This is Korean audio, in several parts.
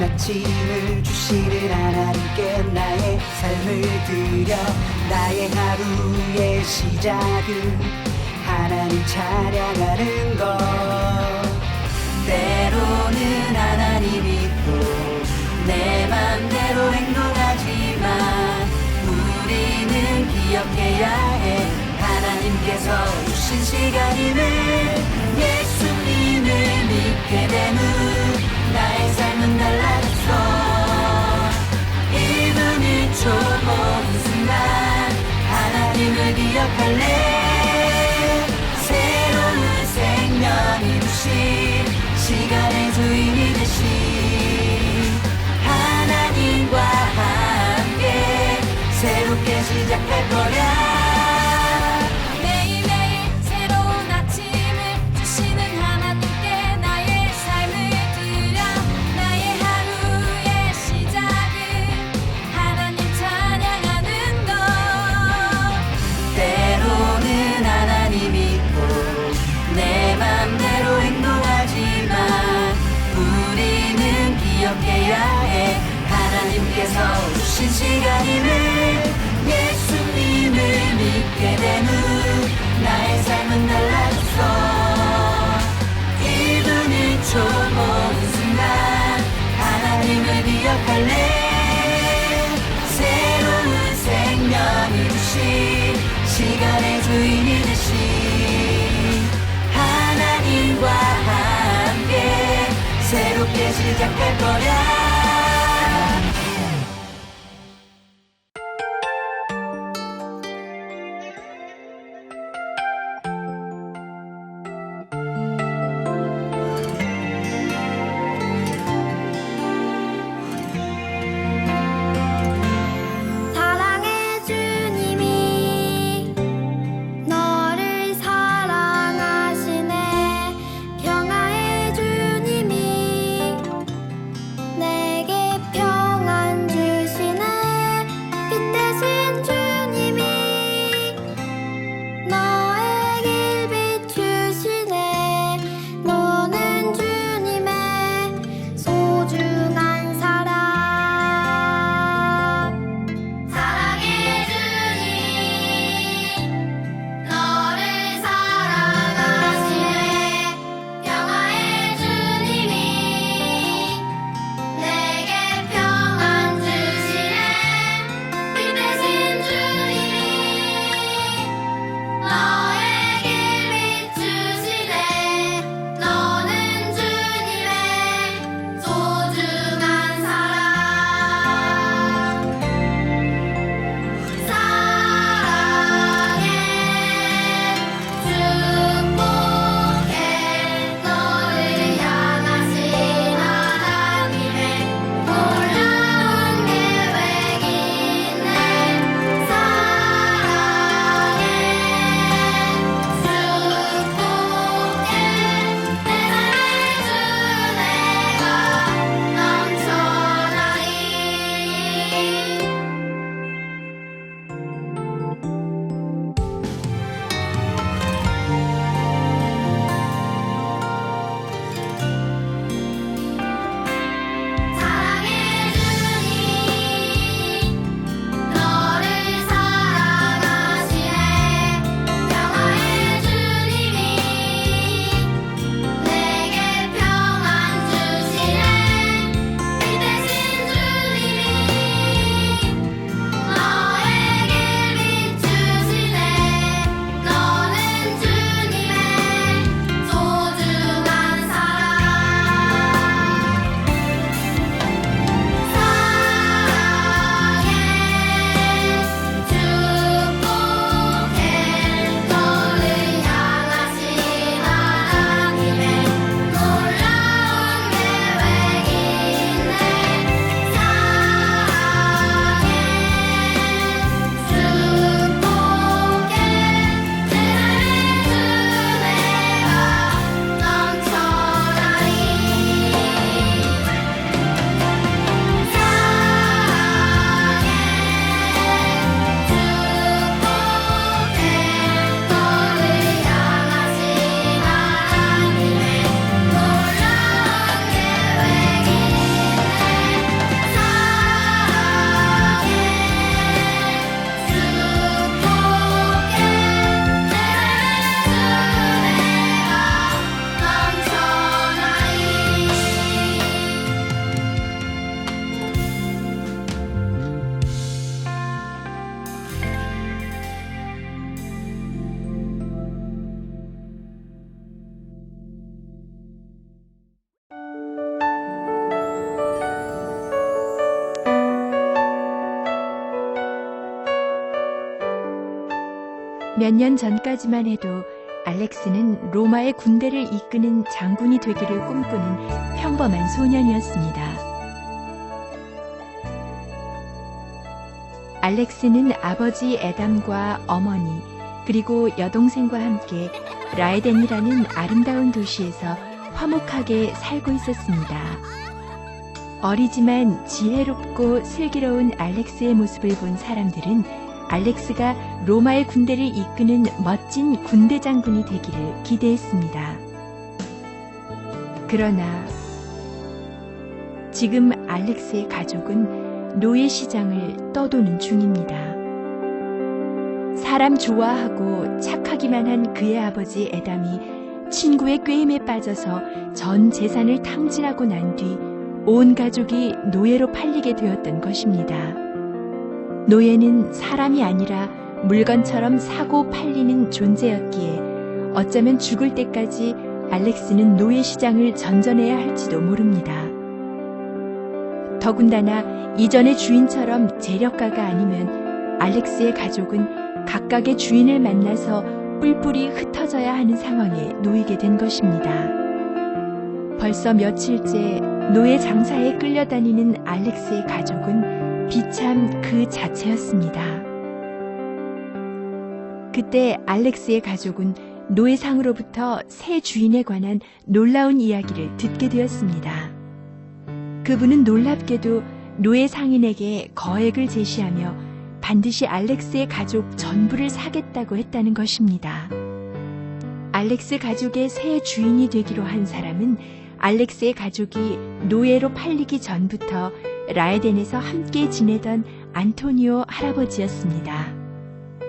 아침을 주시는 하나님께 나의 삶을 드려 나의 하루의 시작은 하나님 찬양하는 것. 때로는 하나님 믿고 내 맘대로 행동하지만 우리는 기억해야 해. 하나님께서 주신 시간임을 예수님을 믿게 된후 기억할래 주신 시간임을 예수님을 믿게 된 후 나의 삶은 달라졌어. 1분 1초 모든 순간 하나님을 기억할래? 새로운 생명이 주신 시간의 주인이 되신 하나님과 함께 새롭게 시작할 거야 몇 년 전까지만 해도 알렉스는 로마의 군대를 이끄는 장군이 되기를 꿈꾸는 평범한 소년이었습니다. 알렉스는 아버지 에담과 어머니 그리고 여동생과 함께 라에덴이라는 아름다운 도시에서 화목하게 살고 있었습니다. 어리지만 지혜롭고 슬기로운 알렉스의 모습을 본 사람들은 알렉스가 로마의 군대를 이끄는 멋진 군대 장군이 되기를 기대했습니다. 그러나 지금 알렉스의 가족은 노예 시장을 떠도는 중입니다. 사람 좋아하고 착하기만 한 그의 아버지 에담이 친구의 꾀임에 빠져서 전 재산을 탕진하고 난 뒤 온 가족이 노예로 팔리게 되었던 것입니다. 노예는 사람이 아니라 물건처럼 사고 팔리는 존재였기에 어쩌면 죽을 때까지 알렉스는 노예 시장을 전전해야 할지도 모릅니다. 더군다나 이전의 주인처럼 재력가가 아니면 알렉스의 가족은 각각의 주인을 만나서 뿔뿔이 흩어져야 하는 상황에 놓이게 된 것입니다. 벌써 며칠째 노예 장사에 끌려다니는 알렉스의 가족은 비참 그 자체였습니다. 그때 알렉스의 가족은 노예상으로부터 새 주인에 관한 놀라운 이야기를 듣게 되었습니다. 그분은 놀랍게도 노예 상인에게 거액을 제시하며 반드시 알렉스의 가족 전부를 사겠다고 했다는 것입니다. 알렉스 가족의 새 주인이 되기로 한 사람은 알렉스의 가족이 노예로 팔리기 전부터 라에덴에서 함께 지내던 안토니오 할아버지였습니다.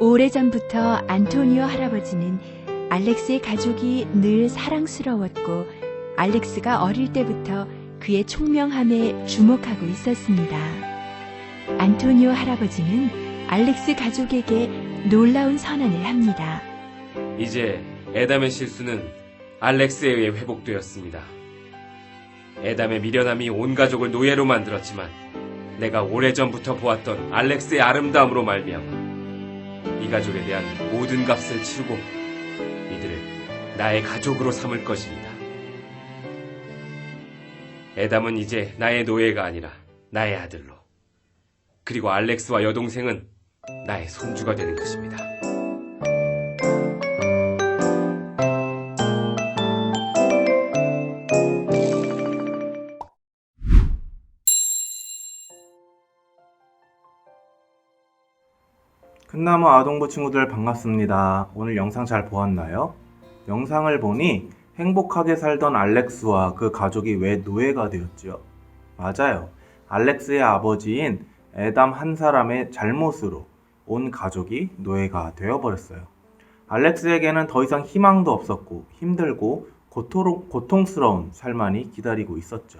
오래전부터 안토니오 할아버지는 알렉스의 가족이 늘 사랑스러웠고 알렉스가 어릴 때부터 그의 총명함에 주목하고 있었습니다. 안토니오 할아버지는 알렉스 가족에게 놀라운 선언을 합니다. 이제 에담의 실수는 알렉스에 의해 회복되었습니다. 에담의 미련함이 온 가족을 노예로 만들었지만 내가 오래전부터 보았던 알렉스의 아름다움으로 말미암아 이 가족에 대한 모든 값을 치르고 이들을 나의 가족으로 삼을 것입니다. 에담은 이제 나의 노예가 아니라 나의 아들로 그리고 알렉스와 여동생은 나의 손주가 되는 것입니다. 큰나무 아동부 친구들 반갑습니다. 오늘 영상 잘 보았나요? 영상을 보니 행복하게 살던 알렉스와 그 가족이 왜 노예가 되었지요? 맞아요. 알렉스의 아버지인 에담 한 사람의 잘못으로 온 가족이 노예가 되어버렸어요. 알렉스에게는 더 이상 희망도 없었고 힘들고 고토로, 고통스러운 삶만이 기다리고 있었죠.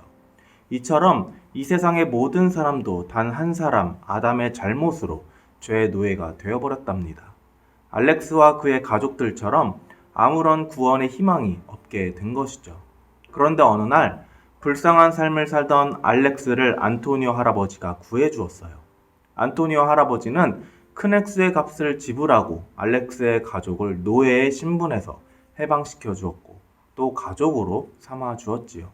이처럼 이 세상의 모든 사람도 단 한 사람 아담의 잘못으로 죄의 노예가 되어버렸답니다. 알렉스와 그의 가족들처럼 아무런 구원의 희망이 없게 된 것이죠. 그런데 어느 날 불쌍한 삶을 살던 알렉스를 안토니오 할아버지가 구해주었어요. 안토니오 할아버지는 큰 액수의 값을 지불하고 알렉스의 가족을 노예의 신분에서 해방시켜 주었고 또 가족으로 삼아 주었지요.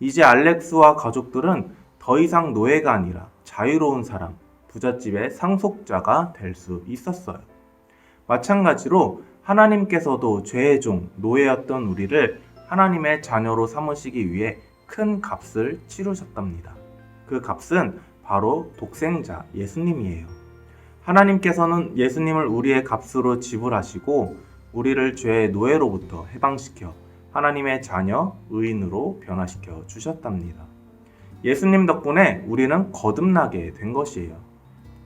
이제 알렉스와 가족들은 더 이상 노예가 아니라 자유로운 사람, 부잣집의 상속자가 될 수 있었어요. 마찬가지로 하나님께서도 죄의 종, 노예였던 우리를 하나님의 자녀로 삼으시기 위해 큰 값을 치르셨답니다. 그 값은 바로 독생자 예수님이에요. 하나님께서는 예수님을 우리의 값으로 지불하시고 우리를 죄의 노예로부터 해방시켜 하나님의 자녀, 의인으로 변화시켜 주셨답니다. 예수님 덕분에 우리는 거듭나게 된 것이에요.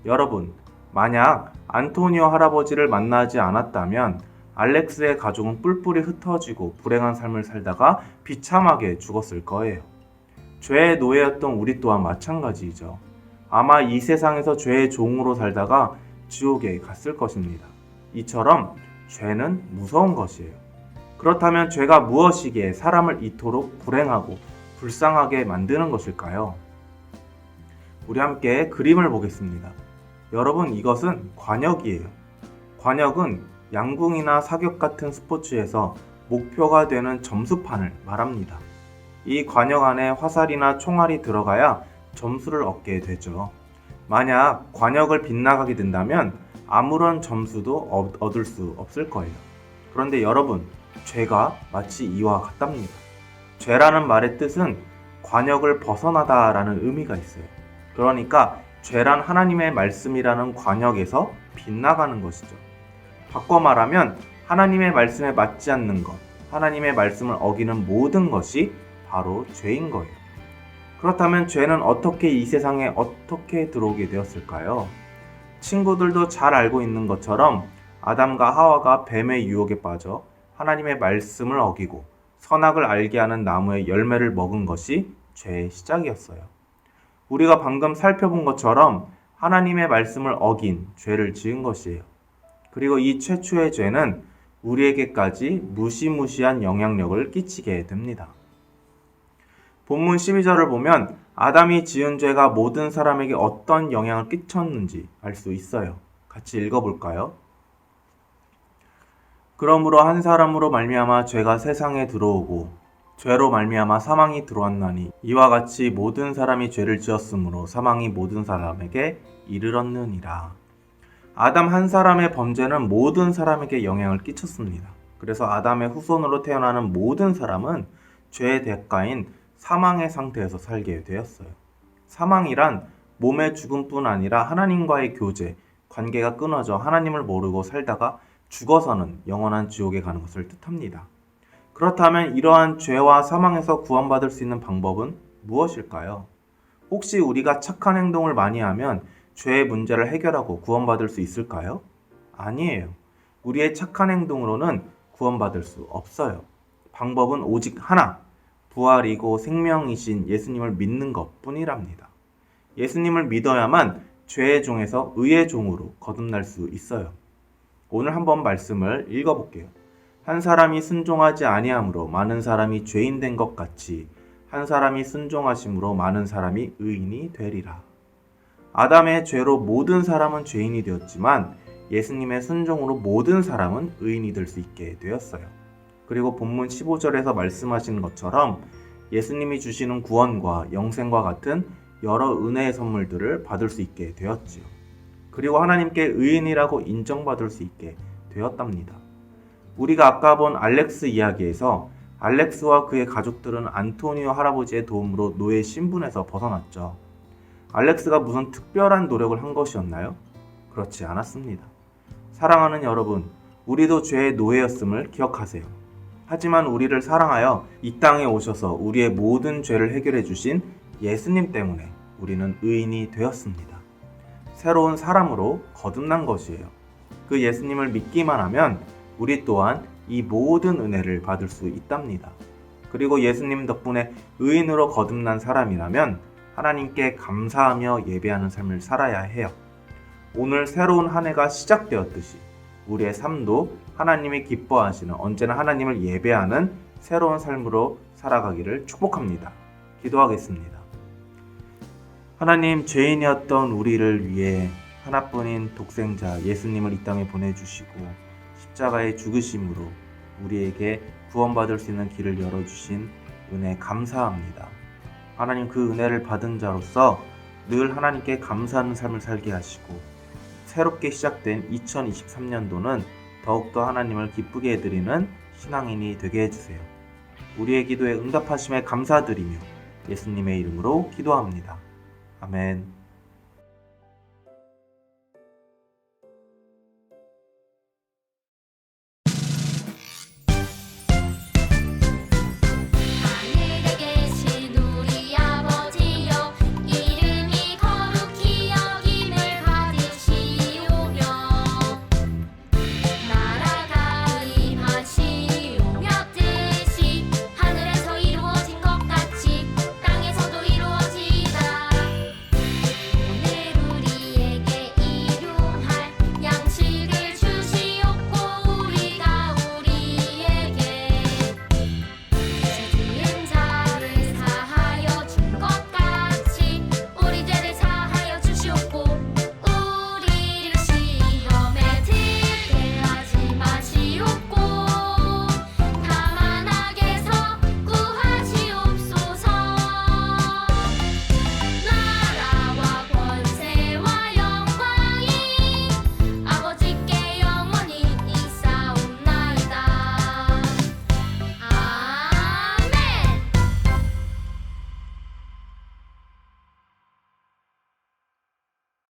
여러분, 만약 안토니오 할아버지를 만나지 않았다면 알렉스의 가족은 뿔뿔이 흩어지고 불행한 삶을 살다가 비참하게 죽었을 거예요. 죄의 노예였던 우리 또한 마찬가지이죠. 아마 이 세상에서 죄의 종으로 살다가 지옥에 갔을 것입니다. 이처럼 죄는 무서운 것이에요. 그렇다면 죄가 무엇이기에 사람을 이토록 불행하고 불쌍하게 만드는 것일까요? 우리 함께 그림을 보겠습니다. 여러분, 이것은 관역이에요. 관역은 양궁이나 사격 같은 스포츠에서 목표가 되는 점수판을 말합니다. 이 관역 안에 화살이나 총알이 들어가야 점수를 얻게 되죠. 만약 관역을 빗나가게 된다면 아무런 점수도 얻- 얻을 수 없을 거예요. 그런데 여러분, 죄가 마치 이와 같답니다. 죄라는 말의 뜻은 관역을 벗어나다라는 의미가 있어요. 그러니까 죄란 하나님의 말씀이라는 관역에서 빗나가는 것이죠. 바꿔 말하면 하나님의 말씀에 맞지 않는 것, 하나님의 말씀을 어기는 모든 것이 바로 죄인 거예요. 그렇다면 죄는 어떻게 이 세상에 어떻게 들어오게 되었을까요? 친구들도 잘 알고 있는 것처럼 아담과 하와가 뱀의 유혹에 빠져 하나님의 말씀을 어기고 선악을 알게 하는 나무의 열매를 먹은 것이 죄의 시작이었어요. 우리가 방금 살펴본 것처럼 하나님의 말씀을 어긴 죄를 지은 것이에요. 그리고 이 최초의 죄는 우리에게까지 무시무시한 영향력을 끼치게 됩니다. 본문 12절을 보면 아담이 지은 죄가 모든 사람에게 어떤 영향을 끼쳤는지 알 수 있어요. 같이 읽어볼까요? 그러므로 한 사람으로 말미암아 죄가 세상에 들어오고 죄로 말미암아 사망이 들어왔나니 이와 같이 모든 사람이 죄를 지었으므로 사망이 모든 사람에게 이르렀느니라. 아담 한 사람의 범죄는 모든 사람에게 영향을 끼쳤습니다. 그래서 아담의 후손으로 태어나는 모든 사람은 죄의 대가인 사망의 상태에서 살게 되었어요. 사망이란 몸의 죽음뿐 아니라 하나님과의 교제, 관계가 끊어져 하나님을 모르고 살다가 죽어서는 영원한 지옥에 가는 것을 뜻합니다. 그렇다면 이러한 죄와 사망에서 구원받을 수 있는 방법은 무엇일까요? 혹시 우리가 착한 행동을 많이 하면 죄의 문제를 해결하고 구원받을 수 있을까요? 아니에요. 우리의 착한 행동으로는 구원받을 수 없어요. 방법은 오직 하나, 부활이고 생명이신 예수님을 믿는 것 뿐이랍니다. 예수님을 믿어야만 죄의 종에서 의의 종으로 거듭날 수 있어요. 오늘 한번 말씀을 읽어볼게요. 한 사람이 순종하지 아니함으로 많은 사람이 죄인 된 것 같이 한 사람이 순종하심으로 많은 사람이 의인이 되리라. 아담의 죄로 모든 사람은 죄인이 되었지만 예수님의 순종으로 모든 사람은 의인이 될 수 있게 되었어요. 그리고 본문 15절에서 말씀하시는 것처럼 예수님이 주시는 구원과 영생과 같은 여러 은혜의 선물들을 받을 수 있게 되었지요. 그리고 하나님께 의인이라고 인정받을 수 있게 되었답니다. 우리가 아까 본 알렉스 이야기에서 알렉스와 그의 가족들은 안토니오 할아버지의 도움으로 노예 신분에서 벗어났죠. 알렉스가 무슨 특별한 노력을 한 것이었나요? 그렇지 않았습니다. 사랑하는 여러분, 우리도 죄의 노예였음을 기억하세요. 하지만 우리를 사랑하여 이 땅에 오셔서 우리의 모든 죄를 해결해 주신 예수님 때문에 우리는 의인이 되었습니다. 새로운 사람으로 거듭난 것이에요. 그 예수님을 믿기만 하면 우리 또한 이 모든 은혜를 받을 수 있답니다. 그리고 예수님 덕분에 의인으로 거듭난 사람이라면 하나님께 감사하며 예배하는 삶을 살아야 해요. 오늘 새로운 한 해가 시작되었듯이 우리의 삶도 하나님이 기뻐하시는 언제나 하나님을 예배하는 새로운 삶으로 살아가기를 축복합니다. 기도하겠습니다. 하나님 죄인이었던 우리를 위해 하나뿐인 독생자 예수님을 이 땅에 보내주시고 십자가의 죽으심으로 우리에게 구원받을 수 있는 길을 열어주신 은혜 감사합니다. 하나님 그 은혜를 받은 자로서 늘 하나님께 감사하는 삶을 살게 하시고 새롭게 시작된 2023년도는 더욱더 하나님을 기쁘게 해드리는 신앙인이 되게 해주세요. 우리의 기도에 응답하심에 감사드리며 예수님의 이름으로 기도합니다. 아멘.